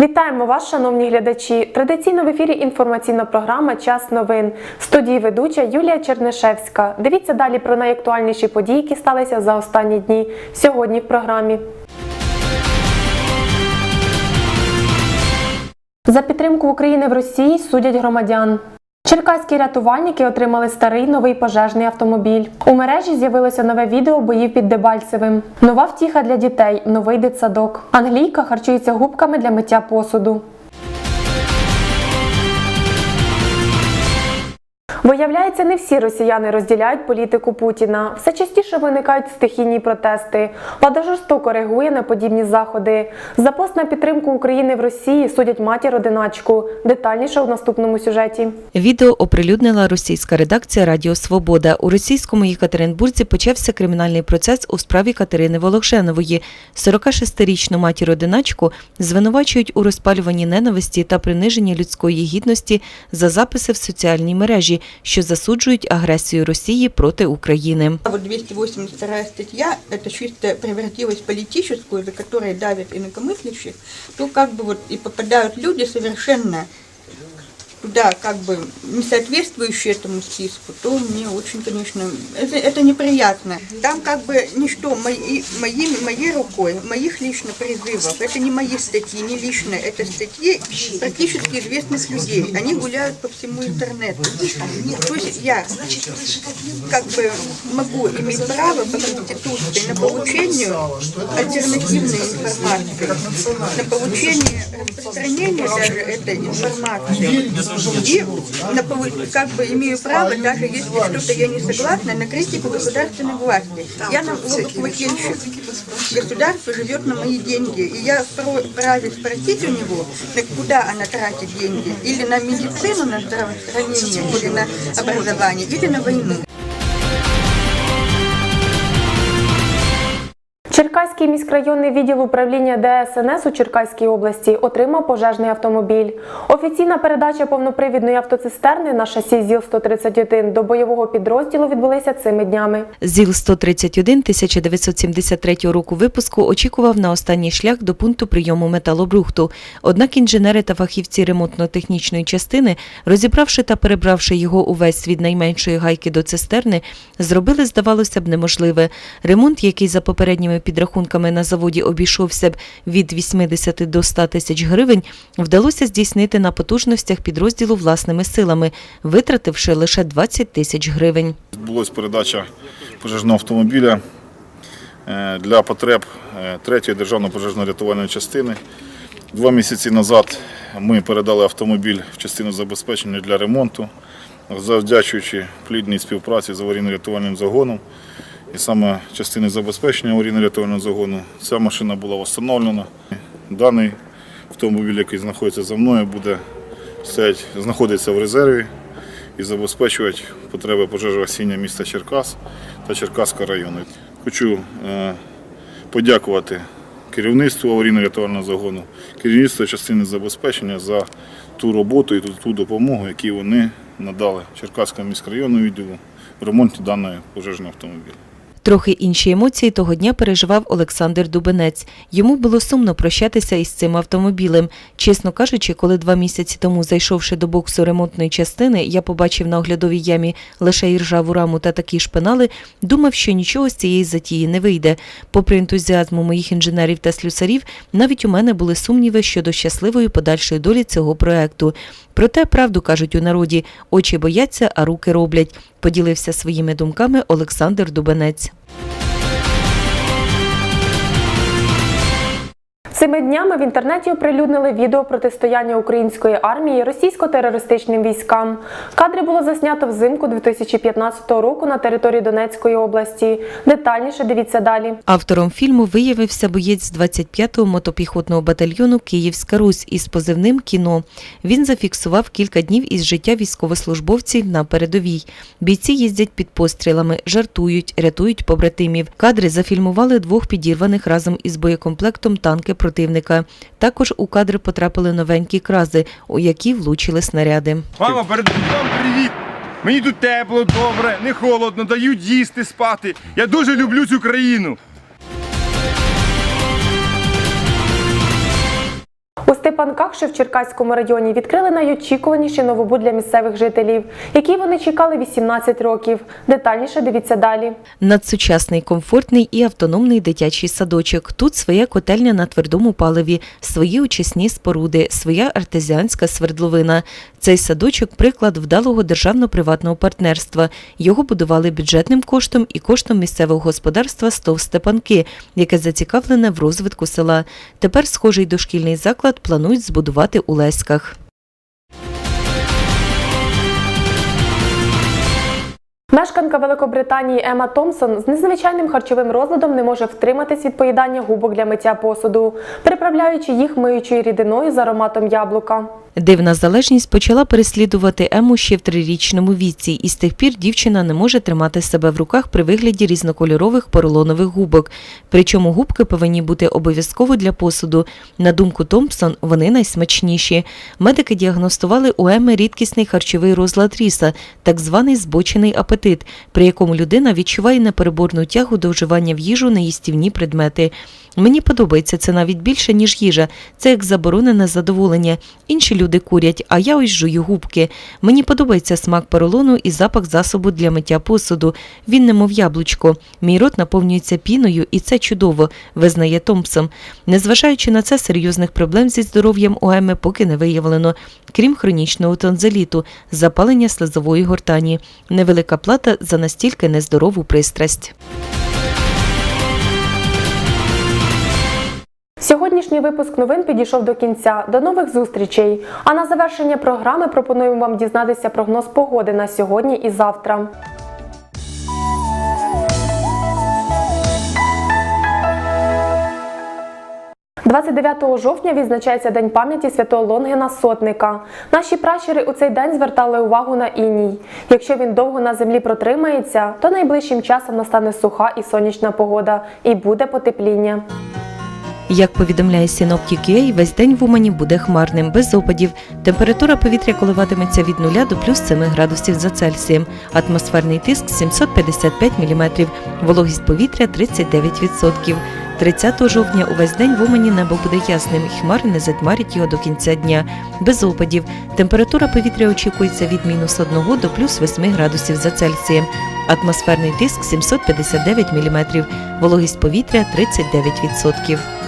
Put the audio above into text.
Вітаємо вас, шановні глядачі. Традиційно в ефірі інформаційна програма Час новин. Студії ведуча Юлія Чернишевська. Дивіться далі про найактуальніші події, які сталися за останні дні. Сьогодні в програмі. За підтримку України в Росії судять громадян. Черкаські рятувальники отримали старий новий пожежний автомобіль. У мережі з'явилося нове відео боїв під Дебальцевим. Нова втіха для дітей, новий дитсадок. Англійка харчується губками для миття посуду. Виявляється, не всі росіяни розділяють політику Путіна. Все частіше виникають стихійні протести. Влада жорстоко реагує на подібні заходи. За пост на підтримку України в Росії судять матір одиначку. Детальніше у наступному сюжеті. Відео оприлюднила російська редакція Радіо Свобода. У російському Єкатеринбурзі почався кримінальний процес у справі Катерини Волошенової. 46-річну матір одиначку звинувачують у розпалюванні ненависті та приниженні людської гідності за записи в соціальній мережі, що засуджують агресію Росії проти України. А Вот 282 статья, это чисто превратилась в политическую, за которой давят инакомыслящих, то как бы вот и попадают люди совершенно туда, как бы не соответствующие этому списку, то мне очень, конечно, это, это неприятно. Там как бы ничто мои, моими, моей рукой, моих лично призывов, это не мои статьи, не лично, это статьи практически известных людей. Они гуляют по всему интернету. То есть я как бы могу иметь право по Конституции на получение альтернативной информации, на получение распространения даже этой информации. И на как бы имею право, даже если что-то я не согласна, на критику государственной власти. Я налогоплательщик. Государство живет на мои деньги. И я вправе спросить у него, куда она тратит деньги. Или на медицину, на здравоохранение, или на образование, или на войну. Черкаський міськрайонний відділ управління ДСНС у Черкаській області отримав пожежний автомобіль. Офіційна передача повнопривідної автоцистерни на шасі ЗІЛ-131 до бойового підрозділу відбулися цими днями. ЗІЛ-131 1973 року випуску очікував на останній шлях до пункту прийому металобрухту. Однак інженери та фахівці ремонтно-технічної частини, розібравши та перебравши його увесь від найменшої гайки до цистерни, зробили, здавалося б, неможливе. Ремонт, який за попередніми підрахунками на заводі обійшовся б від 80 до 100 тисяч гривень, вдалося здійснити на потужностях підрозділу власними силами, витративши лише 20 тисяч гривень. Відбулася передача пожежного автомобіля е, для потреб е, третьої державної пожежно-рятувальної частини. Два місяці назад ми передали автомобіль в частину забезпечення для ремонту, завдячуючи плідній співпраці з аварійно-рятувальним загоном. І саме частини забезпечення аварійно-рятувального загону ця машина була встановлена. Даний автомобіль, який знаходиться за мною, буде стоять, знаходиться в резерві і забезпечувати потреби пожежогасіння міста Черкас та Черкаського району. Хочу е, подякувати керівництву аварійно-рятувального загону, керівництву частини забезпечення за ту роботу і ту, допомогу, яку вони надали Черкаському міськрайонному відділу в ремонті даного пожежного автомобіля. Трохи інші емоції того дня переживав Олександр Дубенець. Йому було сумно прощатися із цим автомобілем. Чесно кажучи, коли два місяці тому, зайшовши до боксу ремонтної частини, я побачив на оглядовій ямі лише іржаву раму та такі шпинали, думав, що нічого з цієї затії не вийде. Попри ентузіазм моїх інженерів та слюсарів, навіть у мене були сумніви щодо щасливої подальшої долі цього проекту. Проте правду кажуть у народі: очі бояться, а руки роблять. Поділився своїми думками Олександр Дубенець. Цими днями в інтернеті оприлюднили відео протистояння української армії російсько-терористичним військам. Кадри було заснято взимку 2015 року на території Донецької області. Детальніше дивіться далі. Автором фільму виявився боєць з 25-го мотопіхотного батальйону Київська Русь із позивним кіно. Він зафіксував кілька днів із життя військовослужбовців на передовій. Бійці їздять під пострілами, жартують, рятують побратимів. Кадри зафільмували двох підірваних разом із боєкомплектом танки противника. Також у кадри потрапили новенькі крази, у які влучили снаряди. Мама, перед привіт. Мені тут тепло, добре, не холодно, дають їсти, спати. Я дуже люблю цю країну. Степанках, що в Черкаському районі, відкрили найочікуваніший новобуд для місцевих жителів, який вони чекали 18 років. Детальніше дивіться далі. Надсучасний, комфортний і автономний дитячий садочок. Тут своя котельня на твердому паливі, свої очисні споруди, своя артезіанська свердловина. Цей садочок приклад вдалого державно-приватного партнерства. Його будували бюджетним коштом і коштом місцевого господарства «Стов Степанки, яке зацікавлене в розвитку села. Тепер схожий дошкільний заклад планують збудувати у Леськах. Мешканка Великобританії Ема Томпсон з незвичайним харчовим розладом не може втриматись від поїдання губок для миття посуду, приправляючи їх миючою рідиною з ароматом яблука. Дивна залежність почала переслідувати Ему ще в трирічному віці, і з тих пір дівчина не може тримати себе в руках при вигляді різнокольорових поролонових губок. Причому губки повинні бути обов'язково для посуду. На думку Томпсон, вони найсмачніші. Медики діагностували у Еми рідкісний харчовий розлад ріса, так званий збочений апетит, при якому людина відчуває непереборну тягу до вживання в їжу неїстівні предмети. Мені подобається це навіть більше, ніж їжа. Це як заборонене задоволення. Інші люди курять, а я ось жую губки. Мені подобається смак поролону і запах засобу для миття посуду. Він немов яблучко. Мій рот наповнюється піною, і це чудово, визнає Томпсон. Незважаючи на це, серйозних проблем зі здоров'ям у Еми поки не виявлено, крім хронічного тонзиліту, запалення слизової гортані. Невелика плата за настільки нездорову пристрасть. Сьогоднішній випуск новин підійшов до кінця. До нових зустрічей. А на завершення програми пропонуємо вам дізнатися прогноз погоди на сьогодні і завтра. – 29 жовтня відзначається День пам'яті святого Лонгіна Сотника. Наші пращури у цей день звертали увагу на іній. Якщо він довго на землі протримається, то найближчим часом настане суха і сонячна погода, і буде потепління. Як повідомляє Synoptic.ua, весь день в Умані буде хмарним, без опадів. Температура повітря коливатиметься від 0 до плюс 7 градусів за Цельсієм. Атмосферний тиск 755 мм, вологість повітря 39%. 30 жовтня увесь день в Умані небо буде ясним, хмари не затьмарять його до кінця дня. Без опадів. Температура повітря очікується від мінус 1 до плюс 8 градусів за Цельсієм. Атмосферний тиск 759 мм, вологість повітря 39%.